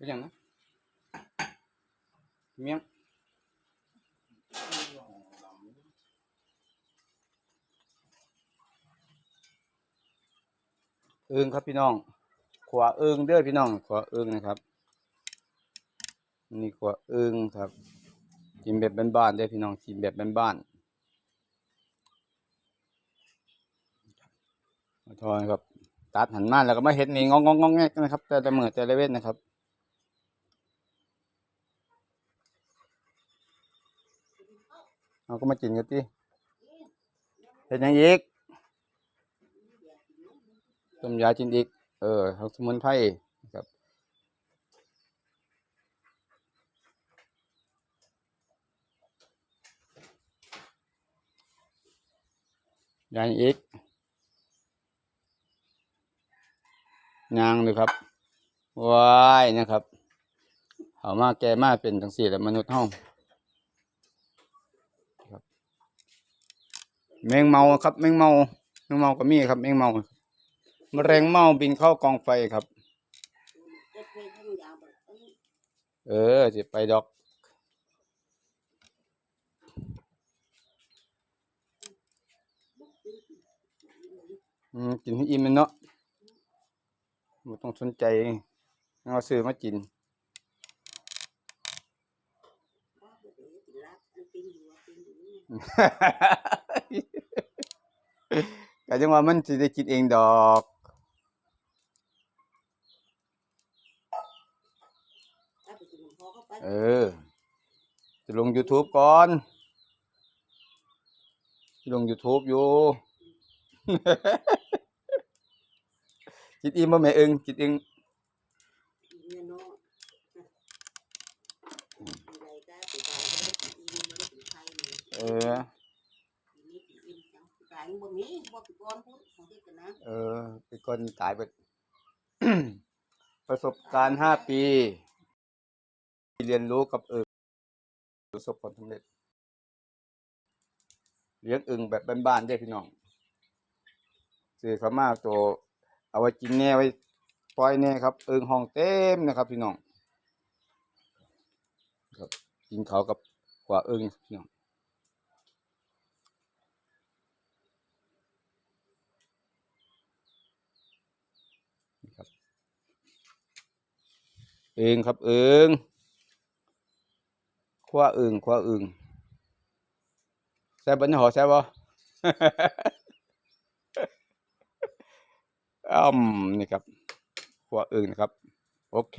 เป็นยังนะเมียงเอิงครับพี่น้อง ขวาเอิงเด้อพี่น้อง ขวาเอิงนะครับ นี่ขวาเอิงครับกินแบบบ้านๆเด้อพี่น้องกินแบบบ้านๆมาทอนครับ ตัดหันมาแล้วก็มาเห็ดนี่งองงองงแงกนะครับ แต่ละมือแต่ละเว้นนะครับ เอาก็มากินกันดิเห็ดหยังอีกต้มยาจินอีก เออทั้งสมุนไพรครับยาอีกยางเลยครับว้ายนะครับเอามาแกมาเป็นจังสี่แหละมนุษย์เฮาครับ แมงเมาครับ แมงเมาแมงเมาก็มีครับ แมงเมามะเร็งเมาบินเข้ากองไฟครับ เออจะไปดอกอืมกินให้อิ่มมันเนาะบ่ต้องสนใจเอาซื้อมากินก็ จังว่ามันสิได้กินเองดอกเออ จะลง YouTube ก่อนลง YouTube อยู่ คิดอิ่มบ่แม่เอิงคิดเองเออ เออเป็นคนตายไป ประสบการณ์ห้าปี เรียนรู้กับเอิงประสบความสำเร็จ เลี้ยงอึงแบบบ้านๆได้พี่น้องซื้อเขามาตัวเอาไว้กินแน่ไว้ปล่อยแน่ครับเอิงห้องเต็มนะครับ พี่น้องครับกินเขาวกับกว่าเอิงพี่น้อง ครับ เอิงครับ เอิงคว้าเอิงคว้าเอิงแซ่บบันหอแซ่บบ่อืมนี่ครับคว้าเอิงนะครับ โอเค